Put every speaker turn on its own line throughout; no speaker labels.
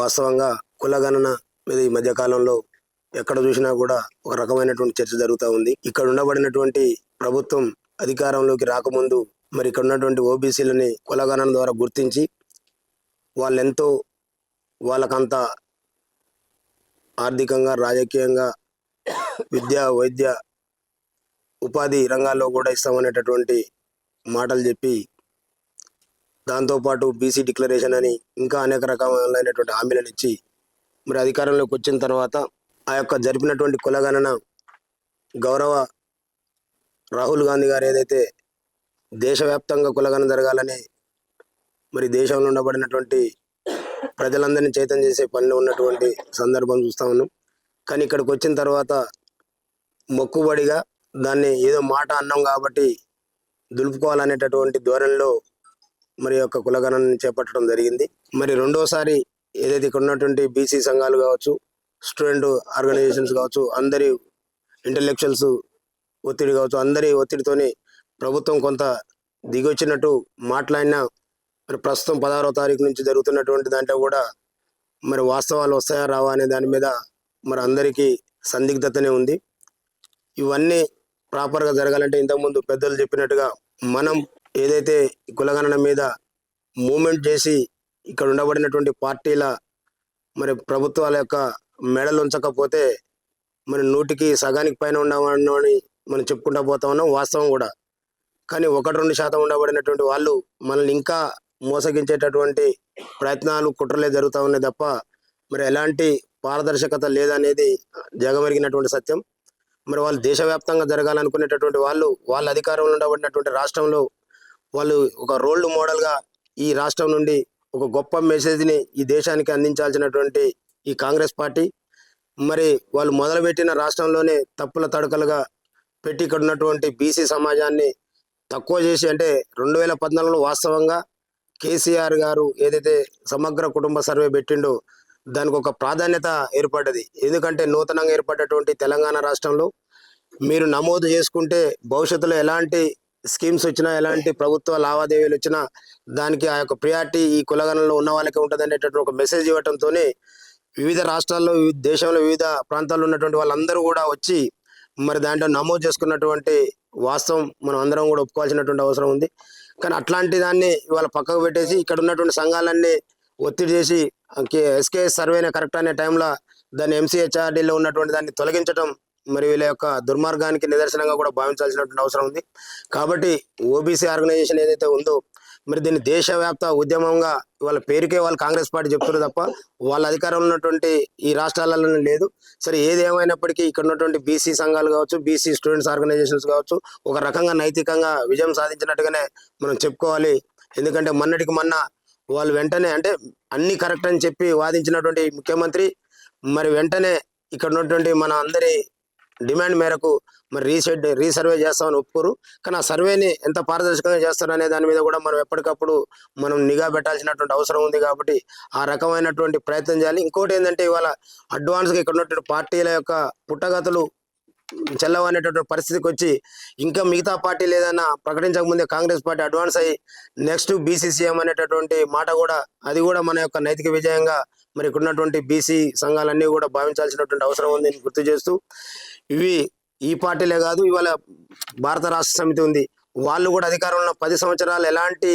వాస్తవంగా కులగణన మీద ఈ మధ్యకాలంలో ఎక్కడ చూసినా కూడా ఒక రకమైనటువంటి చర్చ జరుగుతూ ఉంది. ఇక్కడ ఉండబడినటువంటి ప్రభుత్వం అధికారంలోకి రాకముందు మరి ఇక్కడ ఉన్నటువంటి ఓబీసీలని కులగణన ద్వారా గుర్తించి వాళ్ళెంతో వాళ్ళకంత ఆర్థికంగా రాజకీయంగా విద్య వైద్య ఉపాధి రంగాల్లో కూడా ఇస్తామనేటటువంటి మాటలు చెప్పి దాంతోపాటు బీసీ డిక్లరేషన్ అని ఇంకా అనేక రకాలైనటువంటి హామీలను ఇచ్చి మరి అధికారంలోకి వచ్చిన తర్వాత ఆ యొక్క జరిపినటువంటి కులగణన గౌరవ రాహుల్ గాంధీ గారు ఏదైతే దేశవ్యాప్తంగా కులగణన జరగాలని మరి దేశంలో ఉండబడినటువంటి ప్రజలందరినీ చైతన్యం చేసే పనిలో ఉన్నటువంటి సందర్భం చూస్తా ఉన్నాం. కానీ ఇక్కడికి వచ్చిన తర్వాత మొక్కుబడిగా దాన్ని ఏదో మాట అన్నాం కాబట్టి దులుపుకోవాలనేటటువంటి ధోరణిలో మరి యొక్క కులగణనని చేపట్టడం జరిగింది. మరి రెండోసారి ఏదైతే ఇక్కడ ఉన్నటువంటి బీసీ సంఘాలు కావచ్చు స్టూడెంట్ ఆర్గనైజేషన్స్ కావచ్చు అందరి ఇంటలెక్చువల్స్ ఒత్తిడి కావచ్చు అందరి ఒత్తిడితోని ప్రభుత్వం కొంత దిగొచ్చినట్టు మాట్లాడినా మరి ప్రస్తుతం పదహారో తారీఖు నుంచి జరుగుతున్నటువంటి దాంట్లో కూడా మరి వాస్తవాలు వస్తాయా రావా అనే దాని మీద మరి అందరికీ సందిగ్ధతనే ఉంది. ఇవన్నీ ప్రాపర్గా జరగాలంటే ఇంతకుముందు పెద్దలు చెప్పినట్టుగా మనం ఏదైతే కులగణన మీద మూమెంట్ చేసి ఇక్కడ ఉండబడినటువంటి పార్టీల మరి ప్రభుత్వాల యొక్క మెడలు ఉంచకపోతే మరి నూటికి సగానికి పైన ఉండమని మనం చెప్పుకుంటా పోతా ఉన్నాం వాస్తవం కూడా. కానీ ఒకటి రెండు శాతం ఉండబడినటువంటి వాళ్ళు మనల్ని ఇంకా మోసగించేటటువంటి ప్రయత్నాలు కుట్రలే జరుగుతూ ఉన్నాయి తప్ప మరి ఎలాంటి పారదర్శకత లేదనేది జగమెరిగినటువంటి సత్యం. మరి వాళ్ళు దేశవ్యాప్తంగా జరగాలనుకునేటటువంటి వాళ్ళు వాళ్ళ అధికారంలో ఉండబడినటువంటి రాష్ట్రంలో వాళ్ళు ఒక రోల్డ్ మోడల్గా ఈ రాష్ట్రం నుండి ఒక గొప్ప మెసేజ్ని ఈ దేశానికి అందించాల్సినటువంటి ఈ కాంగ్రెస్ పార్టీ. మరి వాళ్ళు మొదలుపెట్టిన రాష్ట్రంలోనే తప్పుల తడకలుగా పెట్టి ఇక్కడ ఉన్నటువంటి బీసీ సమాజాన్ని తక్కువ చేసి అంటే రెండు వేల పద్నాలుగులో వాస్తవంగా కేసీఆర్ గారు ఏదైతే సమగ్ర కుటుంబ సర్వే పెట్టిండో దానికి ఒక ప్రాధాన్యత ఏర్పడ్డది. ఎందుకంటే నూతనంగా ఏర్పడ్డటువంటి తెలంగాణ రాష్ట్రంలో మీరు నమోదు చేసుకుంటే భవిష్యత్తులో ఎలాంటి స్కీమ్స్ వచ్చినా ఎలాంటి ప్రభుత్వ లావాదేవీలు వచ్చినా దానికి ఆ యొక్క ప్రియారిటీ ఈ కులగణంలో ఉన్న వాళ్ళకి ఉంటుంది అనేటటువంటి ఒక మెసేజ్ ఇవ్వడంతోనే వివిధ రాష్ట్రాల్లో వివిధ దేశంలో వివిధ ప్రాంతాల్లో ఉన్నటువంటి వాళ్ళందరూ కూడా వచ్చి మరి దాంట్లో నమోదు చేసుకున్నటువంటి వాస్తవం మనం అందరం కూడా ఒప్పుకోవాల్సినటువంటి అవసరం ఉంది. కానీ అట్లాంటి దాన్ని ఇవాళ పక్కకు పెట్టేసి ఇక్కడ ఉన్నటువంటి సంఘాలన్నీ ఒత్తిడి చేసి ఎస్కేఎస్ సర్వేనే కరెక్ట్ అనే టైంలో దాన్ని ఎంసీహెచ్ఆర్డీలో ఉన్నటువంటి దాన్ని తొలగించడం మరి వీళ్ళ యొక్క దుర్మార్గానికి నిదర్శనంగా కూడా భావించాల్సినటువంటి అవసరం ఉంది. కాబట్టి ఓబీసీ ఆర్గనైజేషన్ ఏదైతే ఉందో మరి దీన్ని దేశవ్యాప్త ఉద్యమంగా వాళ్ళ పేరుకే వాళ్ళు కాంగ్రెస్ పార్టీ చెప్తున్నారు తప్ప వాళ్ళ అధికారంలో ఉన్నటువంటి ఈ రాష్ట్రాలలో లేదు. సరే ఏది ఏమైనప్పటికీ ఇక్కడ ఉన్నటువంటి బీసీ సంఘాలు కావచ్చు బీసీ స్టూడెంట్స్ ఆర్గనైజేషన్స్ కావచ్చు ఒక రకంగా నైతికంగా విజయం సాధించినట్టుగానే మనం చెప్పుకోవాలి. ఎందుకంటే మొన్నటికి మొన్న వాళ్ళు వెంటనే అంటే అన్ని కరెక్ట్ అని చెప్పి వాదించినటువంటి ముఖ్యమంత్రి మరి వెంటనే ఇక్కడ ఉన్నటువంటి మన అందరి డిమాండ్ మేరకు మరి రీసెడ్ రీసర్వే చేస్తామని ఒప్పుకోరు. కానీ ఆ సర్వేని ఎంత పారదర్శకంగా చేస్తారు అనే దాని మీద కూడా మనం ఎప్పటికప్పుడు మనం నిఘా పెట్టాల్సినటువంటి అవసరం ఉంది కాబట్టి ఆ రకమైనటువంటి ప్రయత్నం చేయాలి. ఇంకోటి ఏంటంటే ఇవాళ అడ్వాన్స్గా ఇక్కడ ఉన్నటువంటి పార్టీల యొక్క పుట్టగతులు చెల్లవనేటటువంటి పరిస్థితికి వచ్చి ఇంకా మిగతా పార్టీలు ఏదైనా ప్రకటించక ముందే కాంగ్రెస్ పార్టీ అడ్వాన్స్ అయ్యి నెక్స్ట్ బీసీసీఎం అనేటటువంటి మాట కూడా అది కూడా మన యొక్క నైతిక విజయంగా మరి ఇక్కడ ఉన్నటువంటి బీసీ సంఘాలన్నీ కూడా భావించాల్సినటువంటి అవసరం ఉంది గుర్తు చేస్తూ ఇవి ఈ పార్టీలే కాదు ఇవాళ భారత రాష్ట్ర సమితి ఉంది. వాళ్ళు కూడా అధికారంలో పది సంవత్సరాలు ఎలాంటి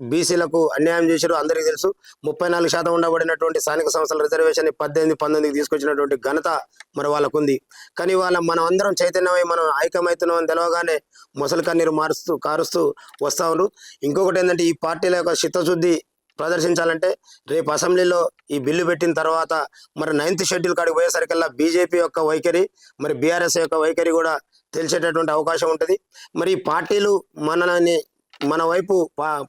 బీసీలకు అన్యాయం చేశారు అందరికీ తెలుసు. ముప్పై నాలుగు శాతం ఉండబడినటువంటి స్థానిక సంస్థల రిజర్వేషన్ పద్దెనిమిది పంతొమ్మిదికి తీసుకొచ్చినటువంటి ఘనత మరి వాళ్ళకు ఉంది కానీ వాళ్ళ మనం అందరం చైతన్యమై మనం ఐక్యమవుతున్నాం అని తెలవగానే ముసలి కన్నీరు మారుస్తూ కారుస్తూ వస్తా ఉన్నారు. ఇంకొకటి ఏంటంటే ఈ పార్టీల యొక్క చిత్తశుద్ధి ప్రదర్శించాలంటే రేపు అసెంబ్లీలో ఈ బిల్లు పెట్టిన తర్వాత మరి నైన్త్ షెడ్యూల్ కాడికి పోయేసరికల్లా బీజేపీ యొక్క వైఖరి మరి బీఆర్ఎస్ యొక్క వైఖరి కూడా తెలిసేటటువంటి అవకాశం ఉంటుంది. మరి ఈ పార్టీలు మనల్ని మన వైపు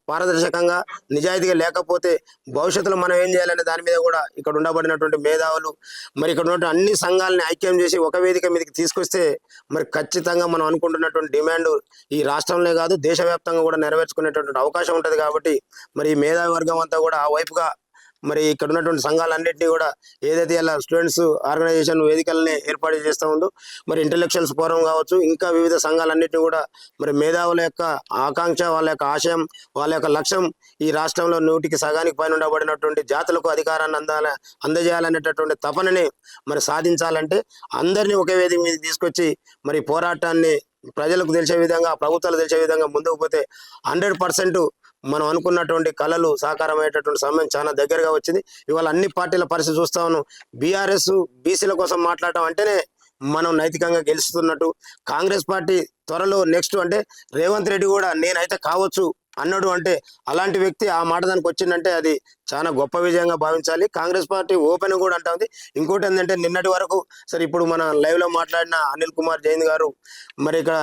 పారదర్శకంగా నిజాయితీగా లేకపోతే భవిష్యత్తులో మనం ఏం చేయాలనే దాని మీద కూడా ఇక్కడ ఉండబడినటువంటి మేధావులు మరి ఇక్కడ ఉన్నటువంటి అన్ని సంఘాలని ఐక్యం చేసి ఒక వేదిక మీదకి తీసుకొస్తే మరి ఖచ్చితంగా మనం అనుకుంటున్నటువంటి డిమాండ్ ఈ రాష్ట్రంలో కాదు దేశవ్యాప్తంగా కూడా నెరవేర్చుకునేటటువంటి అవకాశం ఉంటుంది కాబట్టి మరి ఈ మేధావి వర్గం అంతా కూడా ఆ వైపుగా మరి ఇక్కడ ఉన్నటువంటి సంఘాలన్నింటినీ కూడా ఏదైతే ఇలా స్టూడెంట్స్ ఆర్గనైజేషన్ వేదికల్ని ఏర్పాటు చేస్తూ ఉందో మరి ఇంటలెక్చువల్స్ ఫోరం కావచ్చు ఇంకా వివిధ సంఘాలన్నింటినీ కూడా మరి మేధావుల యొక్క ఆకాంక్ష వాళ్ళ యొక్క ఆశయం వాళ్ళ యొక్క లక్ష్యం ఈ రాష్ట్రంలో నూటికి సగానికి పైన ఉండబడినటువంటి జాతులకు అధికారాన్ని అందాల అందజేయాలనేటటువంటి తపనని మరి సాధించాలంటే అందరినీ ఒకే వేదిక మీద తీసుకొచ్చి మరి పోరాటాన్ని ప్రజలకు తెలిసే విధంగా ప్రభుత్వాలు తెలిసే విధంగా ముందుకు పోతే హండ్రెడ్ పర్సెంట్ మనం అనుకున్నటువంటి కళలు సాకారం అయ్యేటటువంటి సమయం చాలా దగ్గరగా వచ్చింది. ఇవాళ అన్ని పార్టీల పరిస్థితి చూస్తా ఉన్నాం. బీఆర్ఎస్ బీసీల కోసం మాట్లాడటం అంటేనే మనం నైతికంగా గెలుస్తున్నట్టు. కాంగ్రెస్ పార్టీ త్వరలో నెక్స్ట్ అంటే రేవంత్ రెడ్డి కూడా నేనైతే కావచ్చు అన్నాడు అంటే అలాంటి వ్యక్తి ఆ మాట దానికి వచ్చిందంటే అది చాలా గొప్ప విజయంగా భావించాలి. కాంగ్రెస్ పార్టీ ఓపెన్ కూడా అంటా ఉంది. ఇంకోటి ఏంటంటే నిన్నటి వరకు సరే ఇప్పుడు మన లైవ్లో మాట్లాడిన అనిల్ కుమార్ జైన్ గారు మరి ఇక్కడ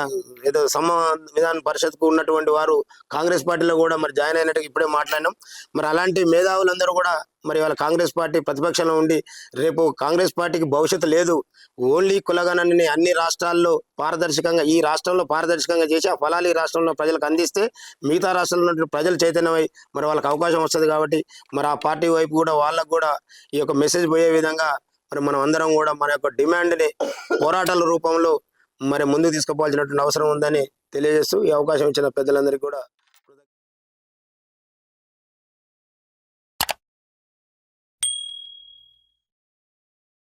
ఏదో సంవిధాన పరిషత్కు ఉన్నటువంటి వారు కాంగ్రెస్ పార్టీలో కూడా మరి జాయిన్ అయినట్టు ఇప్పుడే మాట్లాడినాం. మరి అలాంటి మేధావులందరూ కూడా మరి వాళ్ళ కాంగ్రెస్ పార్టీ ప్రతిపక్షంలో ఉండి రేపు కాంగ్రెస్ పార్టీకి భవిష్యత్తు లేదు. ఓన్లీ కులగణని అన్ని రాష్ట్రాల్లో పారదర్శకంగా ఈ రాష్ట్రంలో పారదర్శకంగా చేసి ఆ ఫలాలు ఈ రాష్ట్రంలో ప్రజలకు అందిస్తే మిగతా రాష్ట్రంలో ఉన్నటువంటి ప్రజలు చైతన్యమై మరి వాళ్ళకి అవకాశం వస్తుంది కాబట్టి మరి ఆ పార్టీ వైపు కూడా వాళ్ళకు కూడా ఈ యొక్క మెసేజ్ పోయే విధంగా మరి మనం అందరం కూడా మన యొక్క డిమాండ్ని పోరాటాల రూపంలో మరి ముందుకు తీసుకుపోవాల్సినటువంటి అవసరం ఉందని తెలియజేస్తూ ఈ అవకాశం ఇచ్చిన పెద్దలందరికీ కూడా